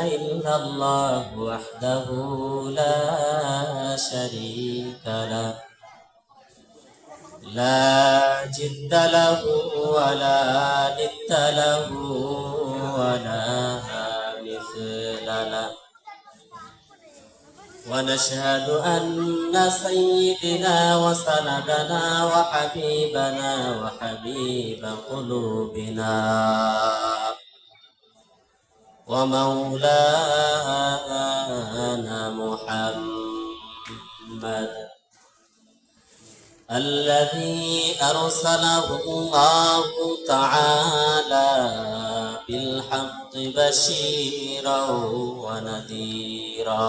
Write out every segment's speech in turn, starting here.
إلا الله وحده لا شريك له. لا جد له ولا ند له ولا مثل له. ونشهد أن سيدنا وسندنا وحبيبنا وحبيب قلوبنا. ومولانا محمد الذي أرسله الله تعالى بالحق بشيرا ونذيرا.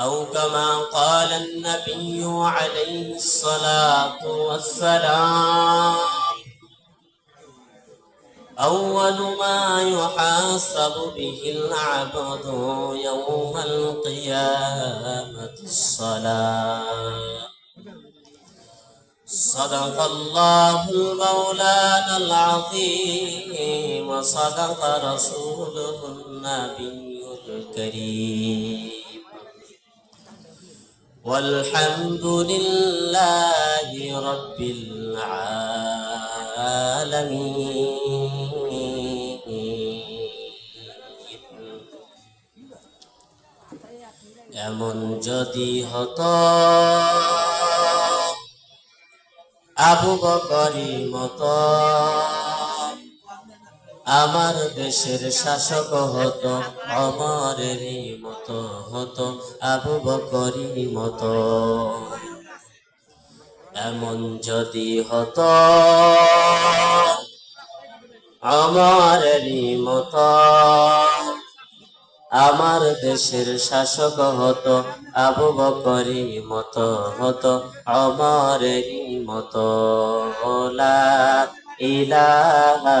أو كما قال النبي عليه الصلاة والسلام أول ما يحاسب به العبد يوم القيامة الصلاة. صدق الله المولانا العظيم وصدق رسوله النبي الكريم. والحمد لله رب العالمين এমন যদি হতো আবু বকরি মতো আমার দেশের শাসক হতো, অমরেরই মতো হতো, আবু বকরি মতো। এমন যদি হতো আমারেরই মতো, আমার দেশের শাসক হতো, আবু বকরি মতো হতো আমারেরই মতো। লা ইলাহা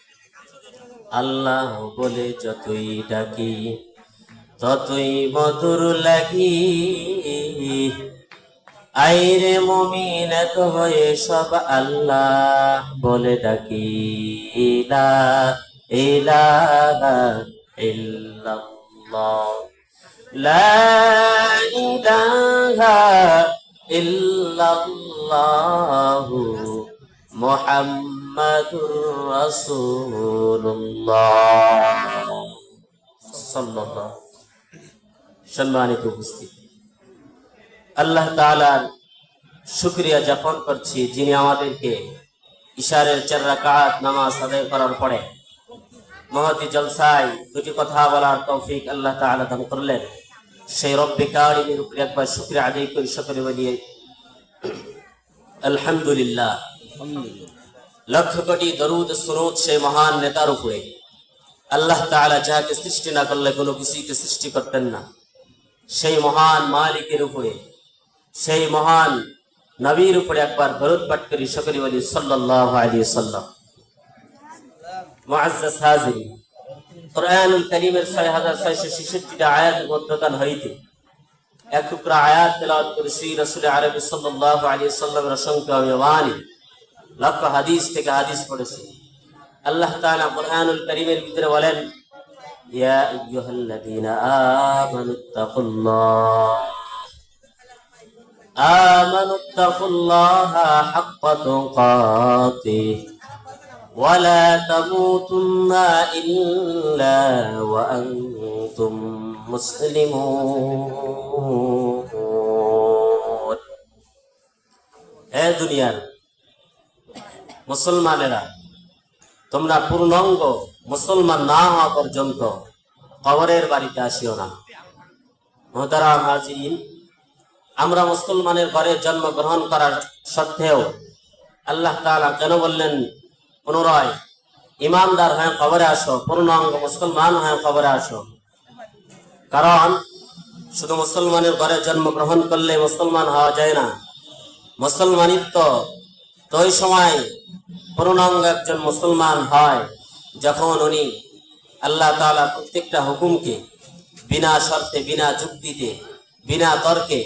আল্লাহ বলে যতই ডাকি, ততই মধুর লাগি। আইরে মমিন এত হয়ে সব আল্লাহ বলে ডাকি। লা ইলাহা ইল্লাল্লাহ। লা ইলাহা ইল্লাল্লাহ মুহাম্মাদুর রাসূলুল্লাহ। সাল্লাল্লাহু সম্মানিত উপস্থিতি। আল্লাহ তাআলার শুকরিয়া জ্ঞাপন করছি যিনি আমাদেরকে ইশারের চার রাকাত নামাজ আদায় করার পরে মহতি জলসায় দুটি কথা বলার তৌফিক আল্লাহ তাআলা দান করলেন। সেই রব্বে কারিমের উপরে একবার শুকরিয়া আদায় করি, সকলে বলিয়ে আলহামদুলিল্লাহ। লক্ষ কোটি দরুদ সুরুদ সেই মহান নেতার উপরে। আল্লাহ তাআলা যাকে সৃষ্টি না করলে কোনো কিছুকে সৃষ্টি করতেন না। সেই মহান মালিকের উপরে, সেই মহান নবীর উপরে একবার দরুদ পাঠ করি, সকলে বলি সাল্লাল্লাহু আলাইহি সাল্লাম মুআজ্জাজ হাজিরিন, কোরআনুল করিমের ছয় হাজার ছয়শো ছেষট্টিটা আয়াত মধ্যকান হইতে এক টুকরা আয়াত তেলাওয়াত করে শ্রী রসুল আরবি সাল্লাল্লাহু আলাইহি সাল্লামের অসংখ্য বাণী লক্ষ হাদিস থেকে হাদিস পড়েছি আল্লাহ তাআলা কোরআনুল করিমের ভিতরে বলেন ইয়া আইয়ুহাল্লাযীনা আমানু তাকুল্লাহ آمنوا اتقوا الله حق تقاته ولا تموتن إلا وأنتم مسلمون হে দুনিয়ার মুসলমানেরা, তোমরা পূর্ণাঙ্গ মুসলমান না হওয়া পর্যন্ত কবরের বাড়িতে আসিও না। হাজির আমরা মুসলমানের ঘরে জন্মগ্রহণ করার সত্ত্বেও আল্লাহ তাআলা কেন বললেন পুনরায় ইমানদার হয়ে কবরে আসো, পূর্ণাঙ্গ মুসলমান হয়ে কবরে আসো? কারণ শুধু মুসলমানের ঘরে জন্মগ্রহণ করলে মুসলমান হওয়া যায় না। মুসলমানিত্ব তো ওই সময় পূর্ণাঙ্গ একজন মুসলমান হয়, যখন উনি আল্লাহ তাআলা প্রত্যেকটা হুকুমকে বিনা শর্তে, বিনা যুক্তিতে, বিনা তর্কে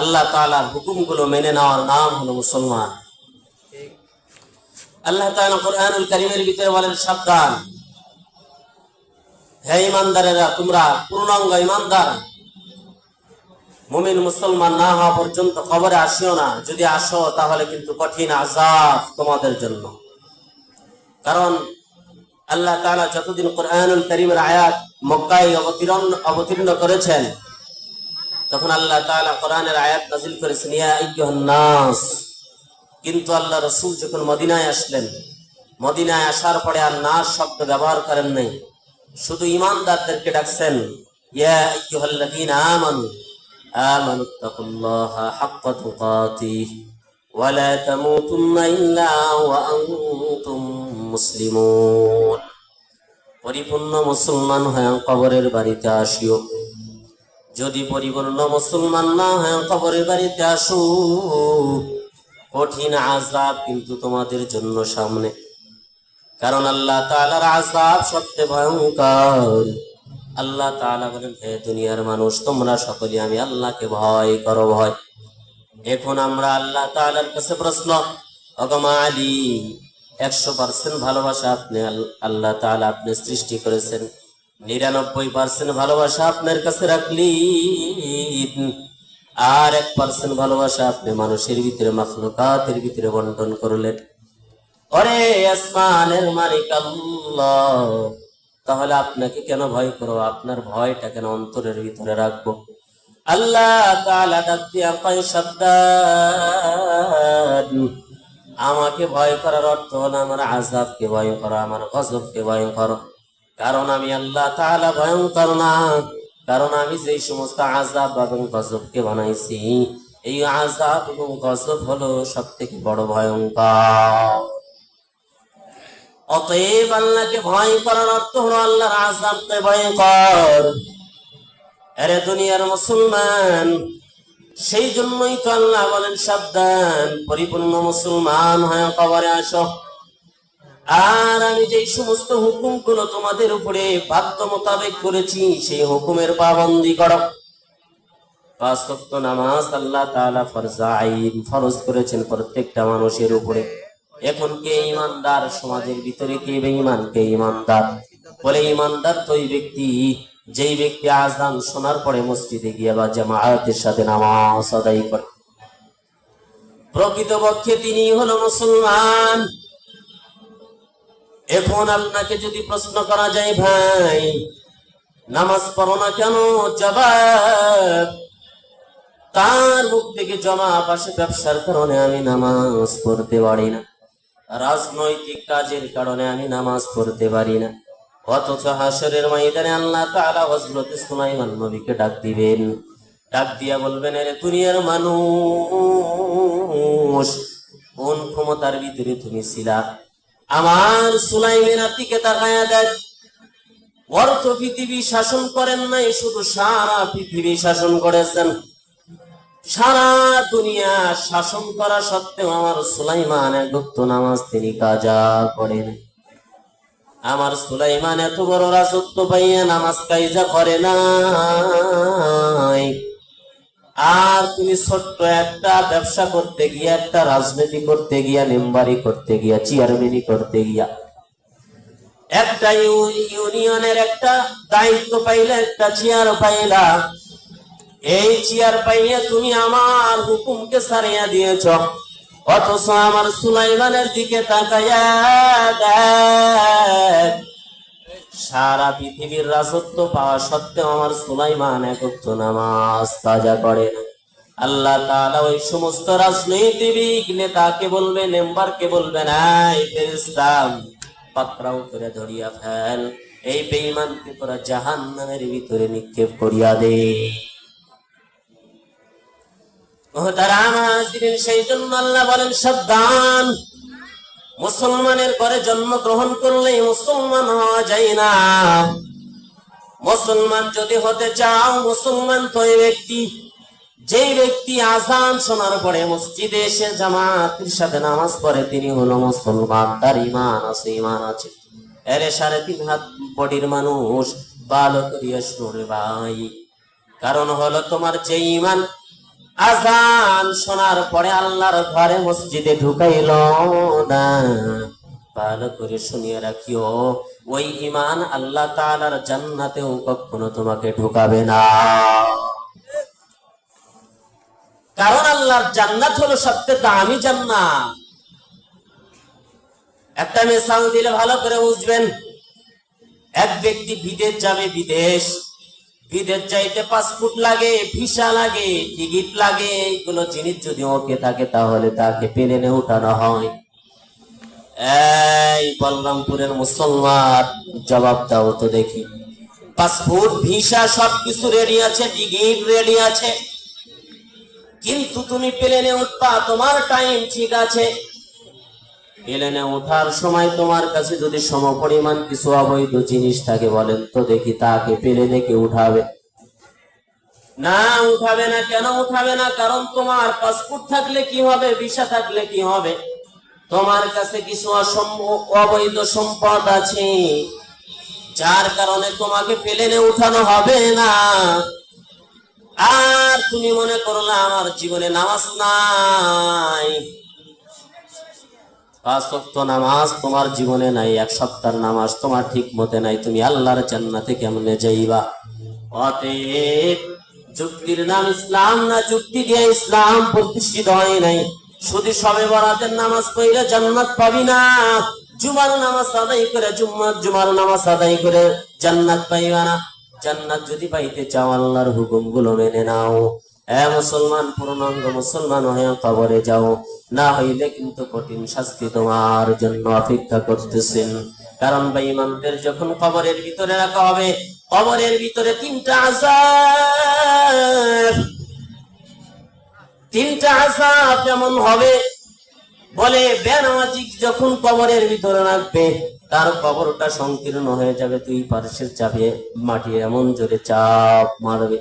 আল্লাহ তাআলার হুকুমগুলো মেনে নেওয়ার নাম হলো মুসলমান। আল্লাহ তাআলা কোরআনুল করিমের ভিতরে বলেন, সাবধান। হে ইমানদারেরা, তোমরা পূর্ণাঙ্গ ইমানদার। মুমিন মুসলমান না হওয়া পর্যন্ত কবরে আসিও না। যদি আসো, তাহলে কিন্তু কঠিন আজাব তোমাদের জন্য। কারণ আল্লাহ তাআলা যতদিন কোরআনুল কারীমের আয়াত মক্কায় অবতীর্ণ অবতীর্ণ করেছেন, তখন আল্লাহ তাআলা কোরআনের আয়াত নাজিল করেছেন নাস। কিন্তু আল্লাহ রসুল যখন মদিনায় আসলেন, মদিনায় আসার পরে আর নাস শব্দ ব্যবহার করেন নাই। শুধু ইমানদারদেরকে ডাকছেন, ইয়া আমানু। তাকুল্লাহা হাক্কা তুকাতিহ ওয়া লা তামুতুন্না ইল্লা ওয়া আনতুম মুসলিমুন পরিপূর্ণ মুসলমান হয়ে কবরের বাড়িতে আসিও। যদি পরিপূর্ণ মুসলমান না হয় কবরের বাড়িতে আসো, কঠিন আজাব কিন্তু তোমাদের জন্য সামনে। কারণ আল্লাহ তাআলার আজাব সবচেয়ে ভয়ঙ্কর। আল্লাহ তাআলা বলেন, হে দুনিয়ার মানুষ, তোমরা সকলে আমি আল্লাহকে ভয় করো, ভয়। এখন আমরা আল্লাহ তাআলার কাছে প্রশ্ন অগমা আলী একশো পার্সেন্ট ভালোবাসা আপনি আল্লাহ তাআলা আপনি সৃষ্টি করেছেন। নিরানব্বই পার্সেন্ট ভালোবাসা আপনার কাছে রাখলি আর এক পার্সেন্ট ভালোবাসা আপনি মানুষের ভিতরে, মাখলুকাতের ভিতরে বন্টন করলেন। ওরে আসমানের মালিক আল্লাহ তাহলে আপনাকে কেন ভয় করো আপনার ভয়টা কেন অন্তরের ভিতরে রাখব? আল্লাহ আমাকে ভয় করার অর্থ হলো আমার আজাবকে ভয় করো, আমার গজবকে ভয় করো। কারণ আমি আল্লাহ তাআলা ভয়ঙ্কর না। কারণ আমি যেই সমস্ত আজাব এবং গজবকে বানাইছি, এই আজাব এবং গজব হলো সব থেকে বড় ভয়ঙ্কর। অতএব আল্লাহকে ভয় করার অর্থ হলো আল্লাহর আজাবকে ভয়ঙ্কর। আরে দুনিয়ার মুসলমান, সেই জন্যই তো আল্লাহ বলেন, সাবধান, পরিপূর্ণ মুসলমান হয়ে কবরে আসো। আর আমি যে সমস্ত হুকুমগুলো তোমাদের উপরে বাধ্য মোতাবেক করেছি, সেই হুকুমের পাবন্দি করো। পাঁচ নামাজ আল্লাহ তাআলা ফরজ আইন ফরজ করেছেন প্রত্যেকটা মানুষের উপরে। এখন কে ইমানদার? সমাজের ভিতরে কে বেঈমান? কে ইমানদার? বলে ইমানদার তো ওই ব্যক্তি, যেই ব্যক্তি আজান শোনার পরে মসজিদে গিয়ে বা জামায়াতের সাথে নামাজ আদায় করে। প্রকৃতপক্ষে তিনি হলো মুসলমান। এখন আপনাকে যদি প্রশ্ন করা যায়, ভাই, নামাজ পড়ো না কেন? জবাব, তার মুখ থেকে জমা পাশে ব্যবসার কারণে আমি নামাজ পড়তে পারি না। রাজনৈতিক কাজের কারণে আমি নামাজ পড়তে পারি না। অথচ হাসরের ময়দানে আল্লাহ তাআলা হযরত সুলাইমান নবীকে ডাক দিবেন। ডাক দিয়া বলবেন আরে দুনিয়ার মানুষ, কোন ক্ষমতার ভিতরে তুমি ছিলা? আমার সুলাইমের দিকে তাকায়া দেখ। অর্থ পৃথিবী শাসন করেন নাই, শুধু সারা পৃথিবী শাসন করেছেন। সারা দুনিয়া শাসন করা সত্ত্বেও আমার সুলাইমান ভক্ত নামাজ তিনি কাজা করেন। আমার সুলাইমান এত বড় রাজত্ব পাইয়া নামাজ কাইজা করে নাই। আর তুমি ছোট্ট একটা ব্যবসা করতে গিয়া, একটা রাজনীতি করতে গিয়া, মেম্বারি করতে গিয়া চেয়ারম্যানি করতে গিয়া একটা ইউনিয়নের একটা দায়িত্ব পাইলে, একটা চেয়ার পাইলা। এই চেয়ার পাইয়া তুমি আমার হুকুমকে সারিয়া দিয়েছ। অথচ আমার সুলাইমানের দিকে তাকাইয়া সারা পৃথিবীর রাজত্ব পাওয়া সত্ত্বেও আমার সুলাইমান একত্র নামাজ তাজা করে না। আল্লাহ তাআলা ওই সমস্ত রাজনৈতিক নেতাকে বলবে, মেম্বারকে বলবে নাই ফেরেশতাম পাকড়াও করে ধরিয়া ফেল। এই বেঈমানকে তোরা জাহান্নামের ভিতরে নিক্ষেপ করিয়া দে। মুসলমানের ঘরে জন্মগ্রহণ করলেই মুসলমান হওয়া যায় না। মুসলমান যদি হতে চাও, মুসলমান তো এই ব্যক্তি। যেই ব্যক্তি আজান শোনার পরে মসজিদে এসে জামাতের সাথে নামাজ পড়ে, তিনি হলো মুসলমান, তার ইমান আছে ইমান আছে। এর সাড়ে তিন হাত বডির মানুষ ভালো করিয়া শুনে ভাই। কারণ হলো তোমার যে ইমান আজান শোনার পরে আল্লাহর ঘরে মসজিদে ঢুকাইল। না ভালো করে শুনিয়ে রাখিও। ওই ইমান আল্লাহ তাআলার জান্নাতেও কখনো তোমাকে ঢুকাবে না। কারণ আল্লাহর জান্নাত হলো সবচেয়ে দামি জান্নাত। একটা মেসাল দিলে ভালো করে বুঝবেন। এক ব্যক্তি বিদেশ যাবে বিদেশ। বিদেশ যাইতে পাসপোর্ট লাগে, ভিসা লাগে, টিকিট লাগে এইগুলো জিনিস যদি ওকে থাকে তাহলে তাকে প্লেনে উঠানো হয়। এই বলরামপুরের মুসলমান, জবাব দাও তো দেখি। পাসপোর্ট ভিসা সবকিছু রেডি আছে, টিকিট রেডি আছে। কিন্তু তুমি প্লেনে উঠবা, তোমার টাইম ঠিক আছে। প্লেনে ওঠার সময় তোমার কাছে যদি সমপরিমাণ কিছু অবৈধ জিনিস থাকে, বলেন তো দেখি তাকে প্লেনে কে উঠাবে। না উঠাবে না, কেন উঠাবে না? কারণ তোমার পাসপোর্ট থাকলে কি হবে, ভিসা থাকলে কি হবে? তোমার কাছে কিছু অবৈধ সম্পদ আছে, যার কারণে তোমাকে প্লেনে উঠানো হবে না। আর তুমি মনে করলে আমার জীবনে নামাজ নাই। পাঁচ ওয়াক্ত নামাজ তোমার জীবনে নাই, এক সপ্তাহ নামাজ তোমার ঠিক মতে নাই, তুমি আল্লাহর জান্নাতে কেমনে যাইবা? অতএব যুক্তির নাম ইসলাম, না যুক্তি দিয়ে ইসলাম প্রতিষ্ঠিত হয় নাই। শুধু সবে বরাতের নামাজ পড়লে জান্নাত পাবি না, জুমার নামাজ আদায় করে, জুম্মার, জুমার নামাজ আদায় করে জান্নাত পাইবা না। জান্নাত যদি পাইতে চাও, আল্লাহর হুকুমগুলো মেনে নাও। মুসলমান, পূর্ণাঙ্গ মুসলমান হয়ে কবরে যাও। না হইলে কিন্তু কঠিন শাস্তি তোমার জন্য অপেক্ষা করতেছেন। কারণ বেঈমানদের যখন কবরের ভিতরে রাখা হবে, কবরের ভিতরে তিনটা আজাব তিনটা আজাব এমন হবে, বলে বেনামাজিক যখন কবরের ভিতরে রাখবে, তার কবরটা সংকীর্ণ হয়ে যাবে তুই পার্শ্বের চাপে মাটি এমন জোরে চাপ মারবে।